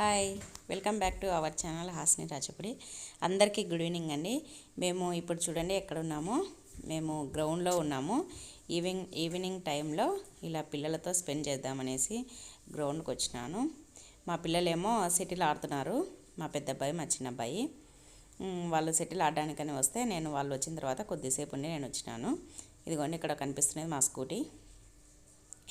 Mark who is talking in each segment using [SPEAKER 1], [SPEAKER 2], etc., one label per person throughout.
[SPEAKER 1] Hi welcome back to our channel Hasni Rachapudi అందరికీ good evening అండి. మేము ఇప్పుడు చూడండి ఎక్కడ ఉన్నాము మేము గ్రౌండ్లో ఉన్నాము. ఈవినింగ్ ఈవినింగ్ టైంలో ఇలా పిల్లలతో స్పెండ్ చేద్దామనేసి గ్రౌండ్కి వచ్చినాను. మా పిల్లలేమో సెటిల్ ఆడుతున్నారు. మా పెద్ద అబ్బాయి మా చిన్న అబ్బాయి వాళ్ళు సెటిల్ ఆడడానికని వస్తే నేను వాళ్ళు వచ్చిన తర్వాత కొద్దిసేపు ఉండి నేను వచ్చినాను. ఇదిగోండి ఇక్కడ కనిపిస్తున్నది మా స్కూటీ.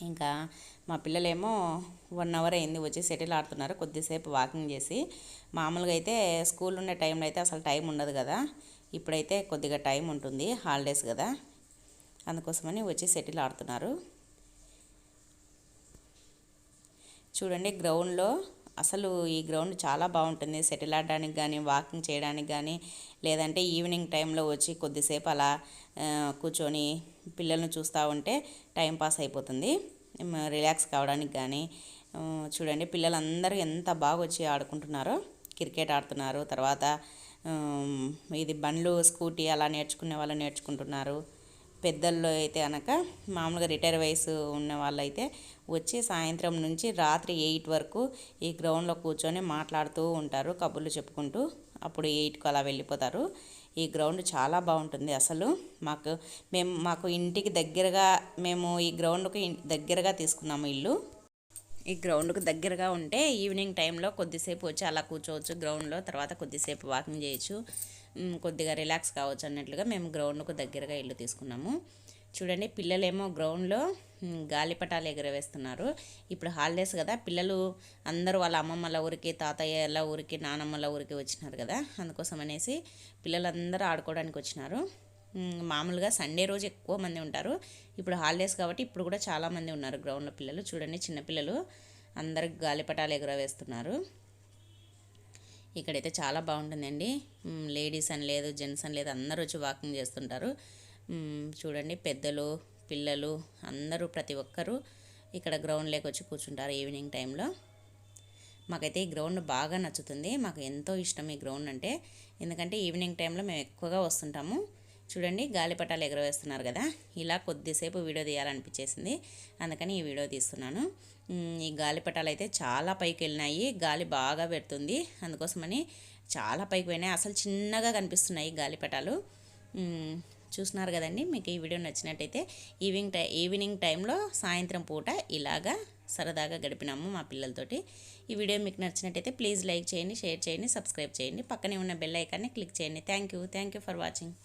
[SPEAKER 1] ఇంకా మా పిల్లలేమో వన్ అవర్ అయింది వచ్చి సెటిల్ ఆడుతున్నారు కొద్దిసేపు వాకింగ్ చేసి. మామూలుగా అయితే స్కూల్ ఉండే టైంలో అయితే అసలు టైం ఉండదు కదా. ఇప్పుడైతే కొద్దిగా టైం ఉంటుంది హాలిడేస్ కదా. అందుకోసమని వచ్చి సెటిల్ ఆడుతున్నారు. చూడండి గ్రౌండ్లో అసలు ఈ గ్రౌండ్ చాలా బాగుంటుంది. సెటిల్ ఆడడానికి కానీ వాకింగ్ చేయడానికి కానీ లేదంటే ఈవినింగ్ టైంలో వచ్చి కొద్దిసేపు అలా కూర్చొని పిల్లల్ని చూస్తూ ఉంటే టైం పాస్ అయిపోతుంది. రిలాక్స్ కావడానికి కానీ చూడండి పిల్లలందరూ ఎంత బాగా వచ్చి ఆడుకుంటున్నారో క్రికెట్ ఆడుతున్నారు. తర్వాత ఇది బండ్లు స్కూటీ అలా నేర్చుకునే వాళ్ళు నేర్చుకుంటున్నారు. పెద్దల్లో అయితే అనక మామూలుగా రిటైర్ వయసు ఉన్న వాళ్ళైతే వచ్చి సాయంత్రం నుంచి రాత్రి ఎయిట్ వరకు ఈ గ్రౌండ్లో కూర్చొని మాట్లాడుతూ ఉంటారు కబుర్లు చెప్పుకుంటూ. అప్పుడు ఎయిట్కి అలా వెళ్ళిపోతారు. ఈ గ్రౌండ్ చాలా బాగుంటుంది అసలు. మాకు మేము మాకు ఇంటికి దగ్గరగా మేము ఈ గ్రౌండ్కి దగ్గరగా తీసుకున్నాము ఇల్లు. ఈ గ్రౌండ్కు దగ్గరగా ఉంటే ఈవినింగ్ టైంలో కొద్దిసేపు వచ్చి అలా కూర్చోవచ్చు గ్రౌండ్లో తర్వాత కొద్దిసేపు వాకింగ్ చేయొచ్చు. కొద్దిగా రిలాక్స్ కావచ్చు అన్నట్లుగా మేము గ్రౌండ్కు దగ్గరగా ఇల్లు తీసుకున్నాము. చూడండి పిల్లలేమో గ్రౌండ్లో గాలిపటాలు ఎగరవేస్తున్నారు. ఇప్పుడు హాలిడేస్ కదా పిల్లలు అందరూ వాళ్ళ అమ్మమ్మల ఊరికి తాతయ్యల ఊరికి నానమ్మల ఊరికి వచ్చినారు కదా అందుకోసం అనేసి పిల్లలందరూ ఆడుకోవడానికి వచ్చినారు. మామూలుగా సండే రోజు ఎక్కువ మంది ఉంటారు. ఇప్పుడు హాలిడేస్ కాబట్టి ఇప్పుడు కూడా చాలా మంది ఉన్నారు గ్రౌండ్లో పిల్లలు. చూడండి చిన్నపిల్లలు అందరికి గాలిపటాలు ఎగురవేస్తున్నారు. ఇక్కడైతే చాలా బాగుంటుందండి. లేడీస్ అని లేదు జెంట్స్ అని లేదు అందరూ వచ్చి వాకింగ్ చేస్తుంటారు. చూడండి పెద్దలు పిల్లలు అందరూ ప్రతి ఒక్కరూ ఇక్కడ గ్రౌండ్లోకి వచ్చి కూర్చుంటారు ఈవినింగ్ టైంలో. మాకైతే ఈ గ్రౌండ్ బాగా నచ్చుతుంది. మాకు ఎంతో ఇష్టం ఈ గ్రౌండ్ అంటే. ఎందుకంటే ఈవినింగ్ టైంలో మేము ఎక్కువగా వస్తుంటాము. చూడండి గాలిపటాలు ఎగరవేస్తున్నారు కదా. ఇలా కొద్దిసేపు వీడియో తీయాలనిపించేసింది. అందుకని ఈ వీడియో తీస్తున్నాను. ఈ గాలిపటాలు అయితే చాలా పైకి వెళ్ళినాయి. గాలి బాగా పెడుతుంది. అందుకోసమని చాలా పైకి పోయినాయి. అసలు చిన్నగా కనిపిస్తున్నాయి గాలిపటాలు చూస్తున్నారు కదండి మీకు ఈ వీడియో నచ్చినట్టయితే ఈవినింగ్ టై ఈవినింగ్ టైంలో సాయంత్రం పూట ఇలాగా సరదాగా గడిపినాము మా పిల్లలతోటి. ఈ వీడియో మీకు నచ్చినట్టయితే ప్లీజ్ లైక్ చేయండి షేర్ చేయండి సబ్స్క్రైబ్ చేయండి. పక్కనే ఉన్న బెల్ ఐకాన్ని క్లిక్ చేయండి. Thank you. Thank you for watching.